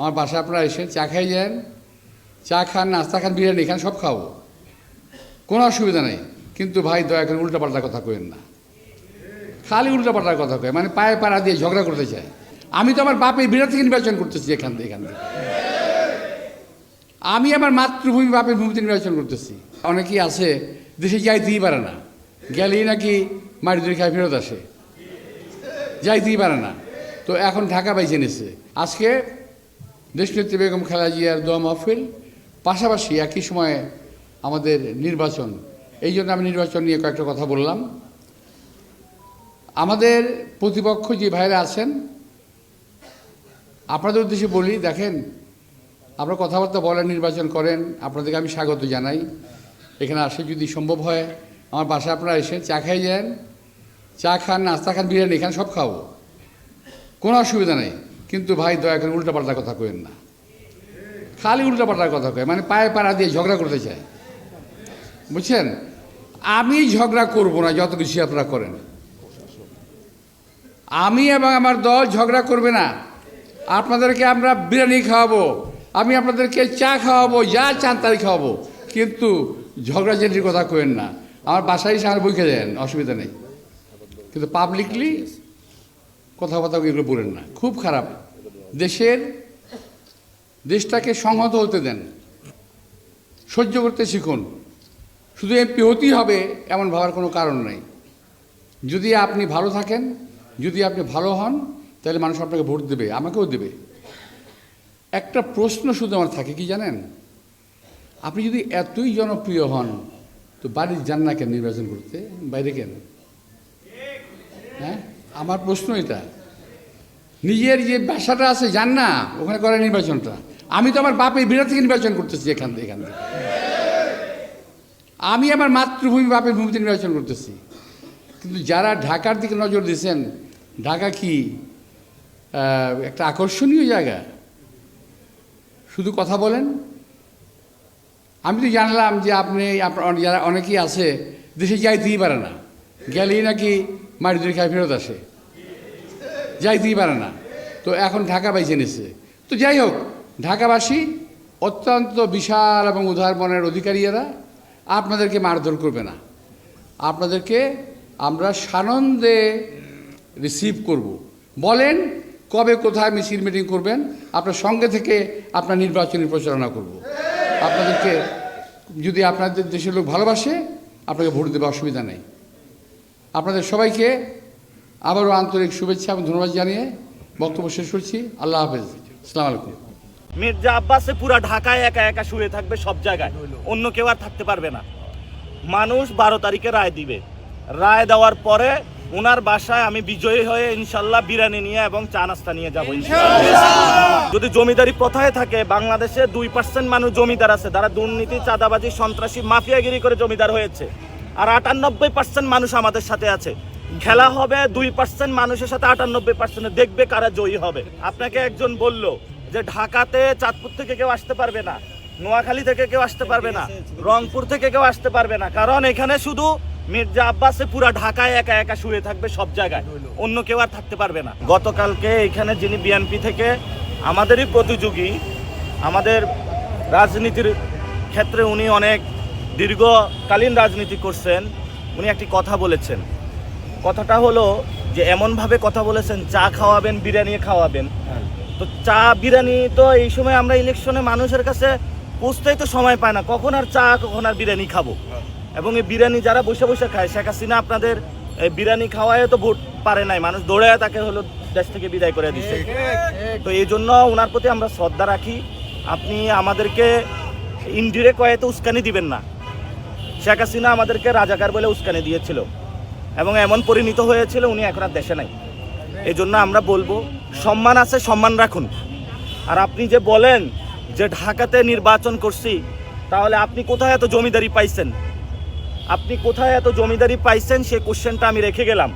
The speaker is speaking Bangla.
আমার বাসায় আপনারা এসে চা খাই যান, চা খান, নাস্তা খান, বিরিয়ানি খান, সব খাব। কোনো অসুবিধা নেই। কিন্তু ভাই, দয়া করে উল্টাপাল্টা কথা কইেন না। খালি উল্টাপাল্টার কথা কয় মানে পায়ে পাড়া দিয়ে ঝগড়া করতে চায়। আমি তো আমার বাপের বিরাট থেকে নির্বাচন করতেছি এখান থেকে এখান থেকে। আমি আমার মাতৃভূমি, বাপের ভূমিতে নির্বাচন করতেছি। অনেকেই আছে, দেশে যাইতেই পারে না। গেলেই নাকি মাটি ধরে খায় ফেরত আসে। যাইতেই পারে না। তো এখন ঢাকা বাইছে নিছে আজকে দেশনেত্রী বেগম খালেদা জিয়ার দোয়া মাহফিল, পাশাপাশি একই সময়ে আমাদের নির্বাচন। এই জন্য আমি নির্বাচন নিয়ে কয়েকটা কথা বললাম। আমাদের প্রতিপক্ষ যে ভাইরা আছেন, আপনাদের উদ্দেশ্যে বলি, দেখেন, আপনারা কথাবার্তা বলেন, নির্বাচন করেন, আপনাদেরকে আমি স্বাগত জানাই। এখানে আসে যদি সম্ভব হয়, আমার বাসায় আপনারা এসে চা খাই যান, চা খান, নাস্তা খান, বিরিয়ানি খান, সব খাব। কোনো অসুবিধা নেই। কিন্তু ভাই, দয়া করে উল্টাপাল্টা কথা কইেন না। খালি উল্টাপাল্টার কথা কয় মানে পায়ে পাড়া দিয়ে ঝগড়া করতে চায়। বুঝছেন? আমি ঝগড়া করব না, যত কিছু আপনারা করেন। আমি এবং আমার দল ঝগড়া করবে না। আপনাদেরকে আমরা বিরিয়ানি খাওয়াবো, আমি আপনাদেরকে চা খাওয়াবো, যা চান তাই খাওয়াবো। কিন্তু ঝগড়া ঝগড়াঝাটির কথা কইেন না। আমার বাসায় এসে বইকে দেন, অসুবিধা নেই। কিন্তু পাবলিকলি কথাবার্তা এগুলো বলেন না। খুব খারাপ। দেশের, দেশটাকে সংহত হতে দেন। সহ্য করতে শিখুন। শুধু এমপি হতেই হবে এমন ভাবার কোনো কারণ নেই। যদি আপনি ভালো থাকেন, যদি আপনি ভালো হন, তাহলে মানুষ আপনাকে ভোট দেবে, আমাকেও দেবে। একটা প্রশ্ন শুধু আমার থাকে কি জানেন? আপনি যদি এতই জনপ্রিয় হন, তো বাড়ির যান না কেন নির্বাচন করতে? বাইরে কেন? হ্যাঁ? আমার প্রশ্ন এটা নিজের যে বাসাটা আছে যান না, ওখানে করে নির্বাচনটা। আমি তো আমার বাপের বিরাট থেকে নির্বাচন করতেছি এখান থেকে এখান থেকে। আমি আমার মাতৃভূমি, বাপের ভূমিতে নির্বাচন করতেছি। কিন্তু যারা ঢাকার দিকে নজর দিয়েছেন, ঢাকা কি একটা আকর্ষণীয় জায়গা? শুধু কথা বলেন। আমি তো জানলাম যে আপনি, আপনার, যারা অনেকেই আছে, দেশে যাইতেই পারে না। গেলেই নাকি মাটি ধরে খায় ফেরত আসে। যাইতেই পারে না। তো এখন ঢাকা বাইছে নিছে তো যাই হোক, ঢাকাবাসী অত্যন্ত বিশাল এবং উদার মনের অধিকারীরা আপনাদেরকে মারধর করবে না। আপনাদেরকে আমরা সানন্দে রিসিভ করব। বলেন কবে, কোথায় মিছিল মিটিং করবেন, আপনার সঙ্গে থেকে আপনার নির্বাচনী প্রচারণা করব। আপনাদেরকে যদি আপনাদের দেশের লোক ভালোবাসে, আপনাকে ভোট দেবে অসুবিধা নেই। আপনাদের সবাইকে আবারও আন্তরিক শুভেচ্ছা এবং ধন্যবাদ জানিয়ে বক্তব্য শেষ করছি। আল্লাহ হাফেজ। আসসালামু আলাইকুম। মির্জা আব্বাসে পুরা ঢাকায় একা একা শুয়ে থাকবে সব জায়গায়। অন্য কেউ আর থাকতে পারবে না। মানুষ বারো তারিখে রায় দিবে। রায় দেওয়ার পরে ওনার বাসায় আমি বিজয়ী হয়ে ইনশাল্লাহ বিরিয়ানি নিয়ে এবং চা নাস্তা নিয়ে যাব যদি জমিদারি প্রথায় থাকে, বাংলাদেশে দুই পার্সেন্ট মানুষ জমিদার আছে। তারা দুর্নীতি, চাঁদাবাজি, সন্ত্রাসী, মাফিয়াগিরি করে জমিদার হয়েছে। আর আটানব্বই পার্সেন্ট মানুষ আমাদের সাথে আছে। খেলা হবে দুই পার্সেন্ট মানুষের সাথে, আটানব্বই পার্সেন্ট দেখবে কারা জয়ী হবে। আপনাকে একজন বলল যে ঢাকাতে চাঁদপুর থেকে কেউ আসতে পারবে না, নোয়াখালী থেকে কেউ আসতে পারবে না, রংপুর থেকে কেউ আসতে পারবে না। কারণ এখানে শুধু মির্জা আব্বাসে পুরা ঢাকায় একা একা শুয়ে থাকবে সব জায়গায়। অন্য কেউ আর থাকতে পারবে না। গতকালকে এখানে যিনি বিএনপি থেকে আমাদেরই প্রতিযোগী, আমাদের রাজনীতির ক্ষেত্রে উনি অনেক দীর্ঘকালীন রাজনীতি করছেন উনি একটি কথা বলেছেন। কথাটা হলো যে এমনভাবে কথা বলেছেন চা খাওয়াবেন বিরিয়ানি খাওয়াবেন। তো চা বিরিয়ানি তো এই সময় আমরা ইলেকশনে মানুষের কাছে পৌঁছতেই তো সময় পায় না কখন আর চা কখন আর বিরিয়ানি খাব। এবং এই বিরিয়ানি যারা বসে বসে খায় শেখ হাসিনা আপনাদের এই বিরিয়ানি খাওয়ায় তো ভোট পারে নাই মানুষ দৌড়ে তাকে হলো দেশ থেকে বিদায় করে দিচ্ছে তো এই জন্য ওনার প্রতি আমরা শ্রদ্ধা রাখি আপনি আমাদেরকে ইন্ডিরে কয়েতে উস্কানি দিবেন না। শেখ হাসিনা আমাদেরকে রাজাকার বলে উস্কানি দিয়েছিল এবং এমন পরিণত হয়েছিল উনি এখন আর দেশে নাই। এই জন্য আমরা বলব, সম্মান আছে, সম্মান রাখুন। আর আপনি যে বলেন যে ঢাকাতে নির্বাচন করছি, তাহলে আপনি কোথায় এত জমিদারি পাইছেন? আপনি কোথায় এত জমিদারি পাইছেন? সে কোশ্চেনটা আমি রেখে গেলাম।